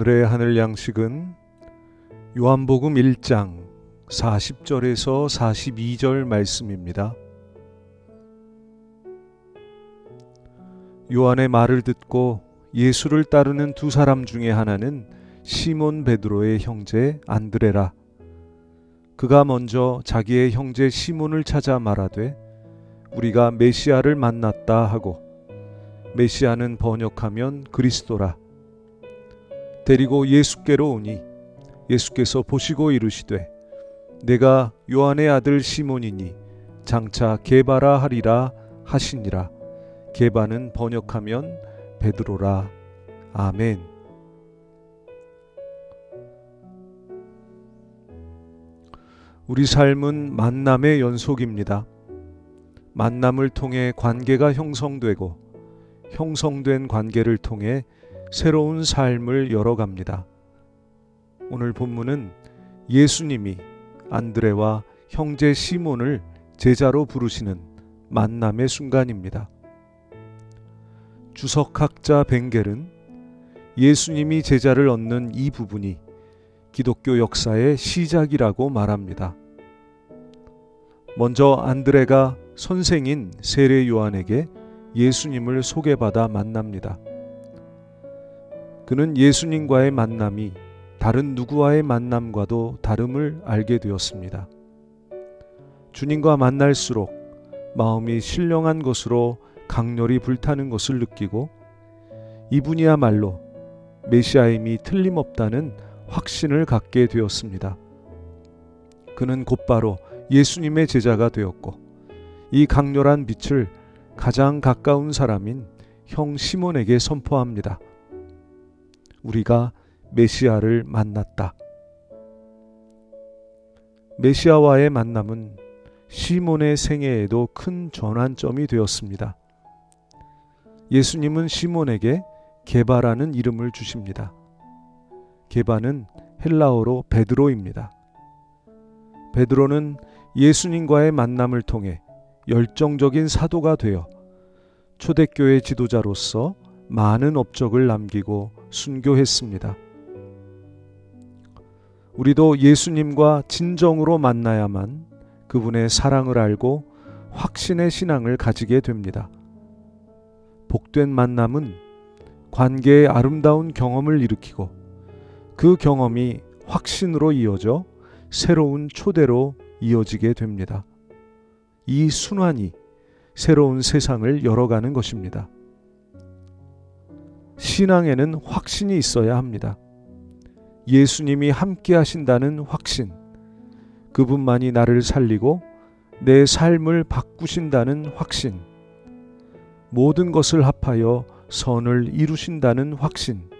오늘의 하늘 양식은 요한복음 1장 40절에서 42절 말씀입니다. 요한의 말을 듣고 예수를 따르는 두 사람 중에 하나는 시몬 베드로의 형제 안드레라. 그가 먼저 자기의 형제 시몬을 찾아 말하되 우리가 메시아를 만났다 하고 메시아는 번역하면 그리스도라. 데리고 예수께로 오니 예수께서 보시고 이르시되 내가 요한의 아들 시몬이니 장차 게바라 하리라 하시니라. 게바는 번역하면 베드로라. 아멘. 우리 삶은 만남의 연속입니다. 만남을 통해 관계가 형성되고 형성된 관계를 통해 새로운 삶을 열어갑니다. 오늘 본문은 예수님이 안드레와 형제 시몬을 제자로 부르시는 만남의 순간입니다. 주석학자 벵겔은 예수님이 제자를 얻는 이 부분이 기독교 역사의 시작이라고 말합니다. 먼저 안드레가 선생인 세례 요한에게 예수님을 소개받아 만납니다. 그는 예수님과의 만남이 다른 누구와의 만남과도 다름을 알게 되었습니다. 주님과 만날수록 마음이 신령한 것으로 강렬히 불타는 것을 느끼고 이분이야말로 메시아임이 틀림없다는 확신을 갖게 되었습니다. 그는 곧바로 예수님의 제자가 되었고 이 강렬한 빛을 가장 가까운 사람인 형 시몬에게 선포합니다. 우리가 메시아를 만났다. 메시아와의 만남은 시몬의 생애에도 큰 전환점이 되었습니다. 예수님은 시몬에게 게바라는 이름을 주십니다. 게바는 헬라어로 베드로입니다. 베드로는 예수님과의 만남을 통해 열정적인 사도가 되어 초대교회 지도자로서 많은 업적을 남기고 순교했습니다. 우리도 예수님과 진정으로 만나야만 그분의 사랑을 알고 확신의 신앙을 가지게 됩니다. 복된 만남은 관계의 아름다운 경험을 일으키고 그 경험이 확신으로 이어져 새로운 초대로 이어지게 됩니다. 이 순환이 새로운 세상을 열어가는 것입니다. 신앙에는 확신이 있어야 합니다. 예수님이 함께 하신다는 확신, 그분만이 나를 살리고 내 삶을 바꾸신다는 확신, 모든 것을 합하여 선을 이루신다는 확신,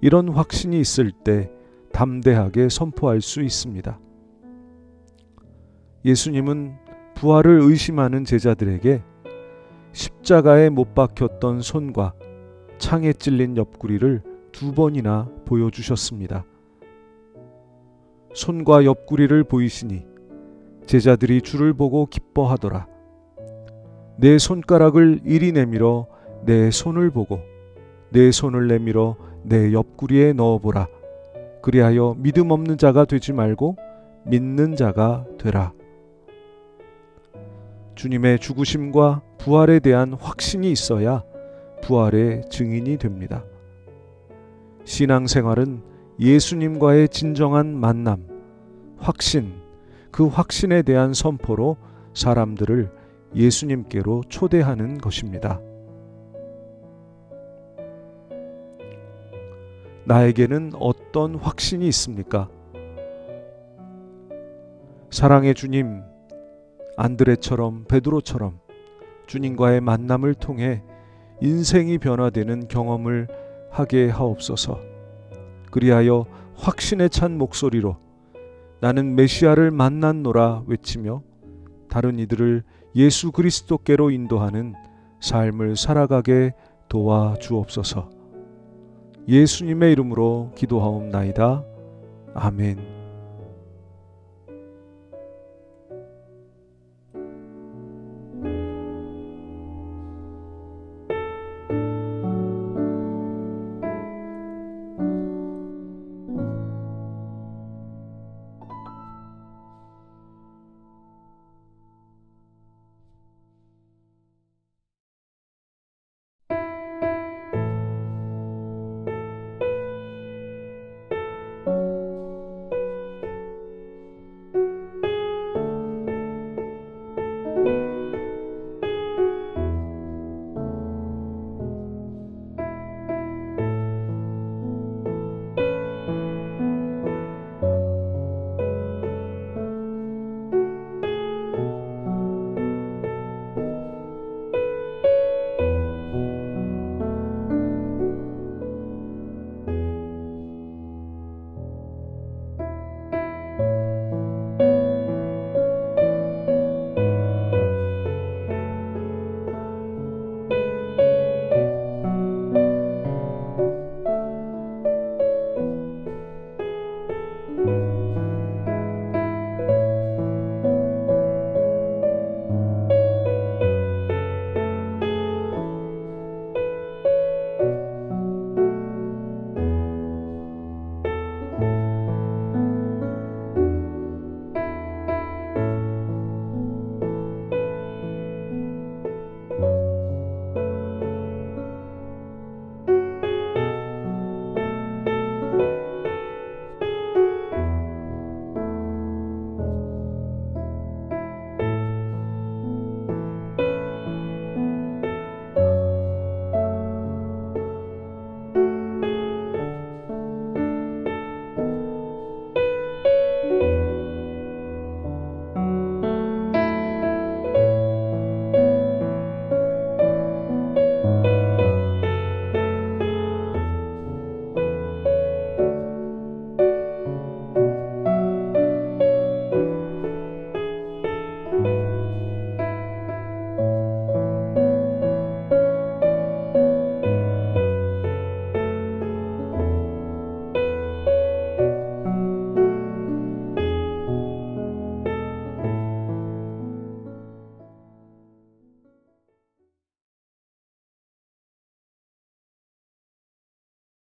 이런 확신이 있을 때 담대하게 선포할 수 있습니다. 예수님은 부활을 의심하는 제자들에게 십자가에 못 박혔던 손과 창에 찔린 옆구리를 두 번이나 보여주셨습니다. 손과 옆구리를 보이시니 제자들이 주를 보고 기뻐하더라. 내 손가락을 이리 내밀어 내 손을 보고 내 손을 내밀어 내 옆구리에 넣어보라. 그리하여 믿음 없는 자가 되지 말고 믿는 자가 되라. 주님의 죽으심과 부활에 대한 확신이 있어야 부활의 증인이 됩니다. 신앙생활은 예수님과의 진정한 만남, 확신, 그 확신에 대한 선포로 사람들을 예수님께로 초대하는 것입니다. 나에게는 어떤 확신이 있습니까? 사랑의 주님, 안드레처럼 베드로처럼 주님과의 만남을 통해 인생이 변화되는 경험을 하게 하옵소서. 그리하여 확신에 찬 목소리로 나는 메시아를 만났노라 외치며 다른 이들을 예수 그리스도께로 인도하는 삶을 살아가게 도와 주옵소서. 예수님의 이름으로 기도하옵나이다. 아멘.